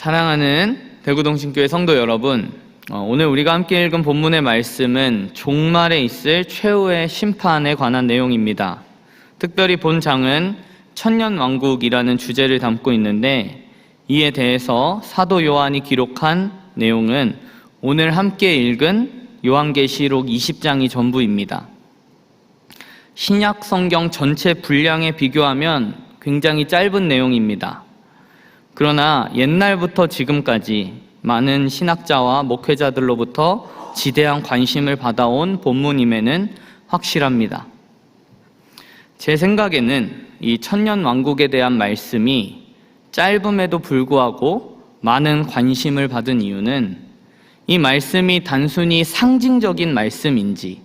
사랑하는 대구동신교회 성도 여러분, 어, 오늘 우리가 함께 읽은 본문의 말씀은 종말에 있을 최후의 심판에 관한 내용입니다. 특별히 본 장은 천년 왕국이라는 주제를 담고 있는데 이에 대해서 사도 요한이 기록한 내용은 오늘 함께 읽은 요한계시록 20장이 전부입니다. 신약 성경 전체 분량에 비교하면 굉장히 짧은 내용입니다. 그러나 옛날부터 지금까지 많은 신학자와 목회자들로부터 지대한 관심을 받아온 본문임에는 확실합니다. 제 생각에는 이 천년 왕국에 대한 말씀이 짧음에도 불구하고 많은 관심을 받은 이유는 이 말씀이 단순히 상징적인 말씀인지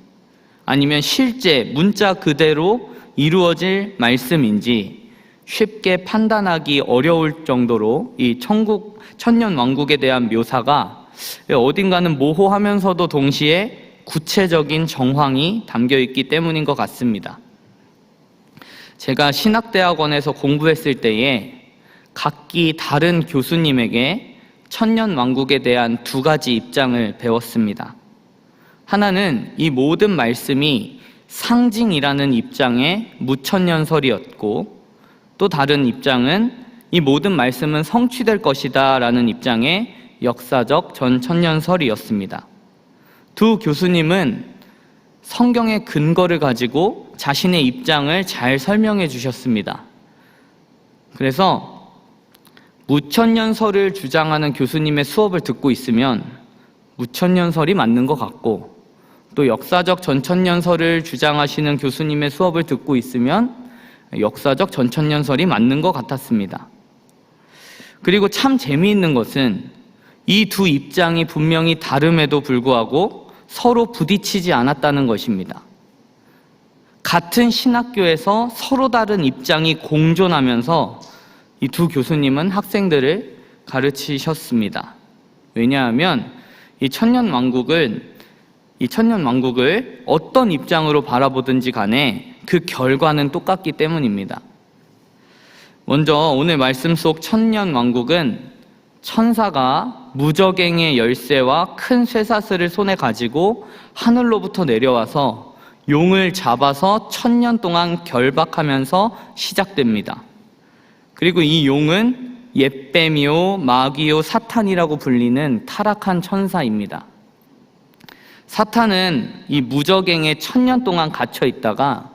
아니면 실제 문자 그대로 이루어질 말씀인지 쉽게 판단하기 어려울 정도로 이 천국 천년 왕국에 대한 묘사가 어딘가는 모호하면서도 동시에 구체적인 정황이 담겨 있기 때문인 것 같습니다. 제가 신학대학원에서 공부했을 때에 각기 다른 교수님에게 천년 왕국에 대한 두 가지 입장을 배웠습니다. 하나는 이 모든 말씀이 상징이라는 입장의 무천년설이었고 또 다른 입장은 이 모든 말씀은 성취될 것이다 라는 입장의 역사적 전천년설이었습니다. 두 교수님은 성경의 근거를 가지고 자신의 입장을 잘 설명해 주셨습니다. 그래서 무천년설을 주장하는 교수님의 수업을 듣고 있으면 무천년설이 맞는 것 같고 또 역사적 전천년설을 주장하시는 교수님의 수업을 듣고 있으면 역사적 전천년설이 맞는 것 같았습니다. 그리고 참 재미있는 것은 이 두 입장이 분명히 다름에도 불구하고 서로 부딪히지 않았다는 것입니다. 같은 신학교에서 서로 다른 입장이 공존하면서 이 두 교수님은 학생들을 가르치셨습니다. 왜냐하면 이 천년 왕국은 이 천년 왕국을 어떤 입장으로 바라보든지 간에 그 결과는 똑같기 때문입니다. 먼저 오늘 말씀 속 천년 왕국은 천사가 무적행의 열쇠와 큰 쇠사슬을 손에 가지고 하늘로부터 내려와서 용을 잡아서 천년 동안 결박하면서 시작됩니다. 그리고 이 용은 옛뱀이요, 마귀요, 사탄이라고 불리는 타락한 천사입니다. 사탄은 이 무적행에 천년 동안 갇혀 있다가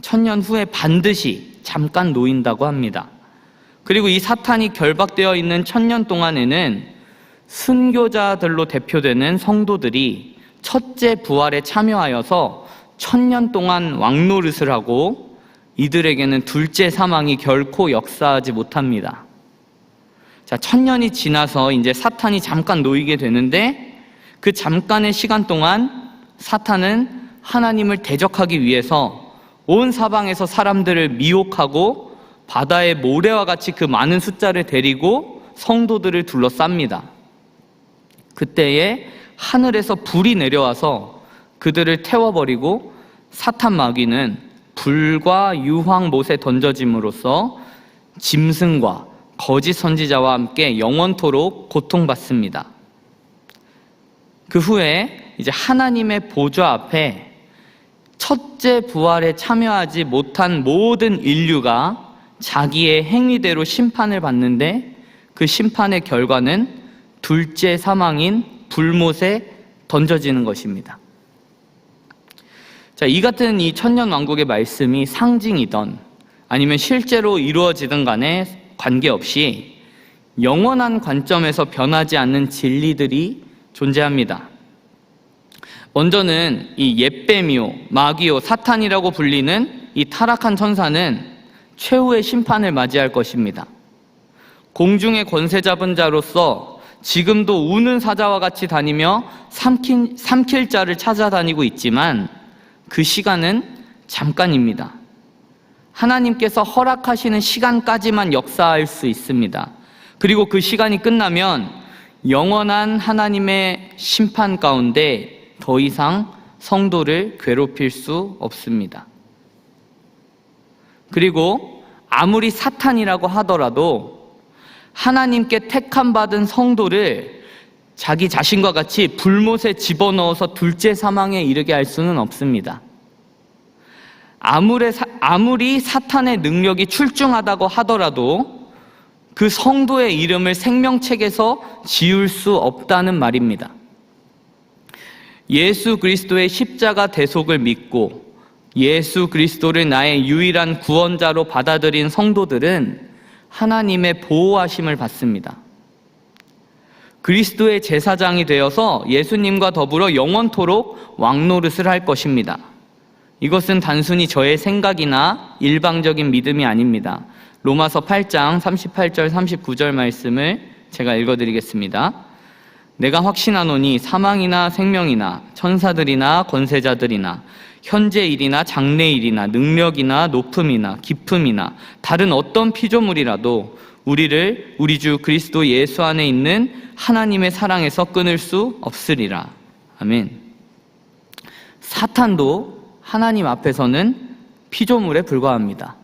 천년 후에 반드시 잠깐 놓인다고 합니다. 그리고 이 사탄이 결박되어 있는 천년 동안에는 순교자들로 대표되는 성도들이 첫째 부활에 참여하여서 천년 동안 왕노릇을 하고 이들에게는 둘째 사망이 결코 역사하지 못합니다. 자, 천년이 지나서 이제 사탄이 잠깐 놓이게 되는데 그 잠깐의 시간 동안 사탄은 하나님을 대적하기 위해서 온 사방에서 사람들을 미혹하고 바다의 모래와 같이 그 많은 숫자를 데리고 성도들을 둘러쌉니다. 그때에 하늘에서 불이 내려와서 그들을 태워버리고 사탄 마귀는 불과 유황 못에 던져짐으로써 짐승과 거짓 선지자와 함께 영원토록 고통받습니다. 그 후에 이제 하나님의 보좌 앞에 첫째 부활에 참여하지 못한 모든 인류가 자기의 행위대로 심판을 받는데 그 심판의 결과는 둘째 사망인 불못에 던져지는 것입니다. 자, 이 같은 이 천년 왕국의 말씀이 상징이던 아니면 실제로 이루어지든 간에 관계없이 영원한 관점에서 변하지 않는 진리들이 존재합니다. 먼저는 이 옛뱀이요, 마귀요, 사탄이라고 불리는 이 타락한 천사는 최후의 심판을 맞이할 것입니다. 공중의 권세 잡은 자로서 지금도 우는 사자와 같이 다니며 삼킨, 삼킬 자를 찾아다니고 있지만 그 시간은 잠깐입니다. 하나님께서 허락하시는 시간까지만 역사할 수 있습니다. 그리고 그 시간이 끝나면 영원한 하나님의 심판 가운데 더 이상 성도를 괴롭힐 수 없습니다. 그리고 아무리 사탄이라고 하더라도 하나님께 택함 받은 성도를 자기 자신과 같이 불못에 집어넣어서 둘째 사망에 이르게 할 수는 없습니다. 아무리, 사, 아무리 사탄의 능력이 출중하다고 하더라도 그 성도의 이름을 생명책에서 지울 수 없다는 말입니다. 예수 그리스도의 십자가 대속을 믿고 예수 그리스도를 나의 유일한 구원자로 받아들인 성도들은 하나님의 보호하심을 받습니다. 그리스도의 제사장이 되어서 예수님과 더불어 영원토록 왕노릇을 할 것입니다. 이것은 단순히 저의 생각이나 일방적인 믿음이 아닙니다. 로마서 8장 38절 39절 말씀을 제가 읽어드리겠습니다. 내가 확신하노니 사망이나 생명이나 천사들이나 권세자들이나 현재 일이나 장래 일이나 능력이나 높음이나 깊음이나 다른 어떤 피조물이라도 우리를 우리 주 그리스도 예수 안에 있는 하나님의 사랑에서 끊을 수 없으리라. 아멘. 사탄도 하나님 앞에서는 피조물에 불과합니다.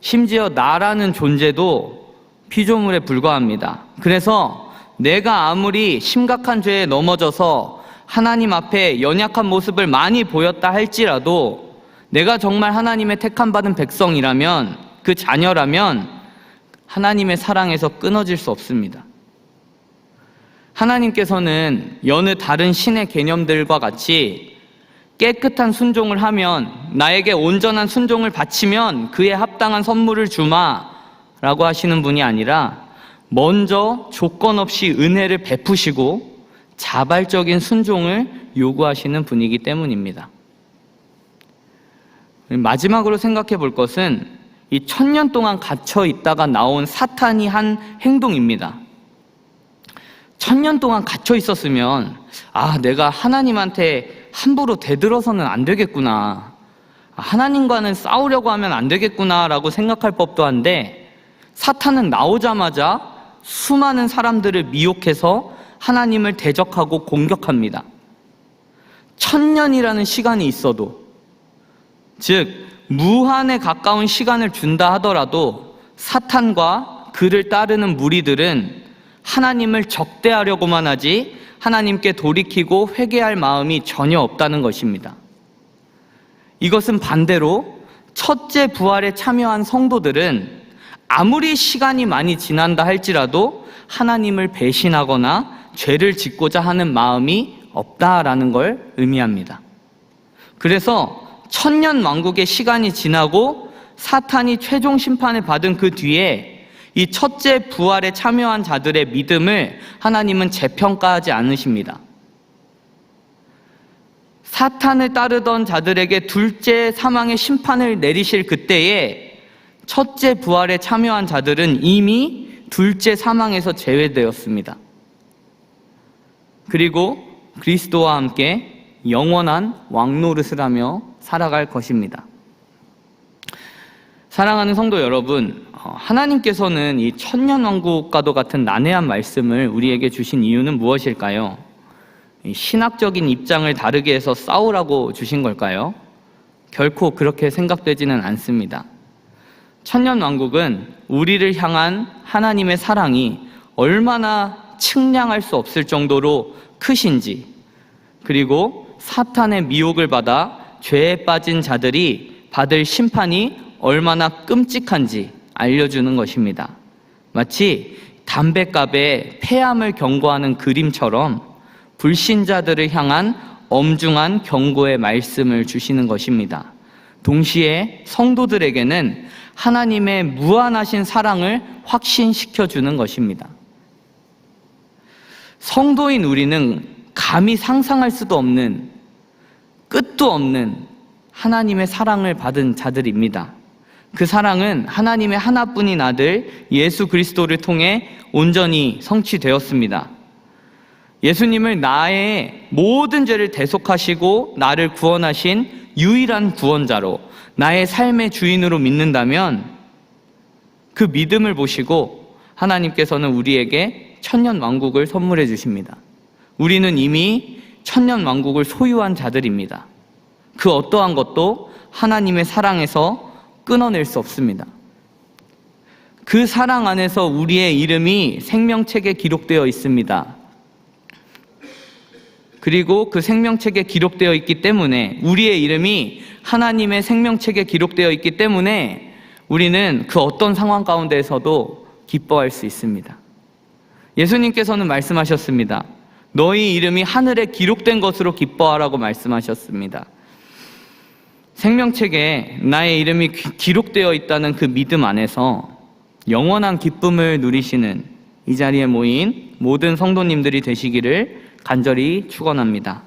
심지어 나라는 존재도 피조물에 불과합니다. 그래서 내가 아무리 심각한 죄에 넘어져서 하나님 앞에 연약한 모습을 많이 보였다 할지라도 내가 정말 하나님의 택함 받은 백성이라면 그 자녀라면 하나님의 사랑에서 끊어질 수 없습니다. 하나님께서는 여느 다른 신의 개념들과 같이 깨끗한 순종을 하면 나에게 온전한 순종을 바치면 그에 합당한 선물을 주마 라고 하시는 분이 아니라 먼저 조건 없이 은혜를 베푸시고 자발적인 순종을 요구하시는 분이기 때문입니다. 마지막으로 생각해 볼 것은 이 천년 동안 갇혀 있다가 나온 사탄이 한 행동입니다. 천년 동안 갇혀 있었으면, 아, 내가 하나님한테 함부로 대들어서는 안 되겠구나. 하나님과는 싸우려고 하면 안 되겠구나라고 생각할 법도 한데, 사탄은 나오자마자 수많은 사람들을 미혹해서 하나님을 대적하고 공격합니다. 천년이라는 시간이 있어도, 즉, 무한에 가까운 시간을 준다 하더라도 사탄과 그를 따르는 무리들은 하나님을 적대하려고만 하지 하나님께 돌이키고 회개할 마음이 전혀 없다는 것입니다. 이것은 반대로 첫째 부활에 참여한 성도들은 아무리 시간이 많이 지난다 할지라도 하나님을 배신하거나 죄를 짓고자 하는 마음이 없다라는 걸 의미합니다. 그래서 천년 왕국의 시간이 지나고 사탄이 최종 심판을 받은 그 뒤에 이 첫째 부활에 참여한 자들의 믿음을 하나님은 재평가하지 않으십니다. 사탄을 따르던 자들에게 둘째 사망의 심판을 내리실 그때에 첫째 부활에 참여한 자들은 이미 둘째 사망에서 제외되었습니다. 그리고 그리스도와 함께 영원한 왕노릇을 하며 살아갈 것입니다. 사랑하는 성도 여러분, 어, 하나님께서는 이 천년왕국과도 같은 난해한 말씀을 우리에게 주신 이유는 무엇일까요? 신학적인 입장을 다르게 해서 싸우라고 주신 걸까요? 결코 그렇게 생각되지는 않습니다. 천년 왕국은 우리를 향한 하나님의 사랑이 얼마나 측량할 수 없을 정도로 크신지, 그리고 사탄의 미혹을 받아 죄에 빠진 자들이 받을 심판이 얼마나 끔찍한지 알려주는 것입니다. 마치 담배갑에 폐암을 경고하는 그림처럼 불신자들을 향한 엄중한 경고의 말씀을 주시는 것입니다. 동시에 성도들에게는 하나님의 무한하신 사랑을 확신시켜 주는 것입니다. 성도인 우리는 감히 상상할 수도 없는 끝도 없는 하나님의 사랑을 받은 자들입니다. 그 사랑은 하나님의 하나뿐인 아들 예수 그리스도를 통해 온전히 성취되었습니다. 예수님을 나의 모든 죄를 대속하시고 나를 구원하신 유일한 구원자로 나의 삶의 주인으로 믿는다면 그 믿음을 보시고 하나님께서는 우리에게 천년 왕국을 선물해 주십니다. 우리는 이미 천년 왕국을 소유한 자들입니다. 그 어떠한 것도 하나님의 사랑에서 끊어낼 수 없습니다. 그 사랑 안에서 우리의 이름이 생명책에 기록되어 있습니다. 그리고 그 생명책에 기록되어 있기 때문에 우리의 이름이 하나님의 생명책에 기록되어 있기 때문에 우리는 그 어떤 상황 가운데에서도 기뻐할 수 있습니다. 예수님께서는 말씀하셨습니다. 너희 이름이 하늘에 기록된 것으로 기뻐하라고 말씀하셨습니다. 생명책에 나의 이름이 기- 기록되어 있다는 그 믿음 안에서 영원한 기쁨을 누리시는 이 자리에 모인 모든 성도님들이 되시기를 간절히 축원합니다.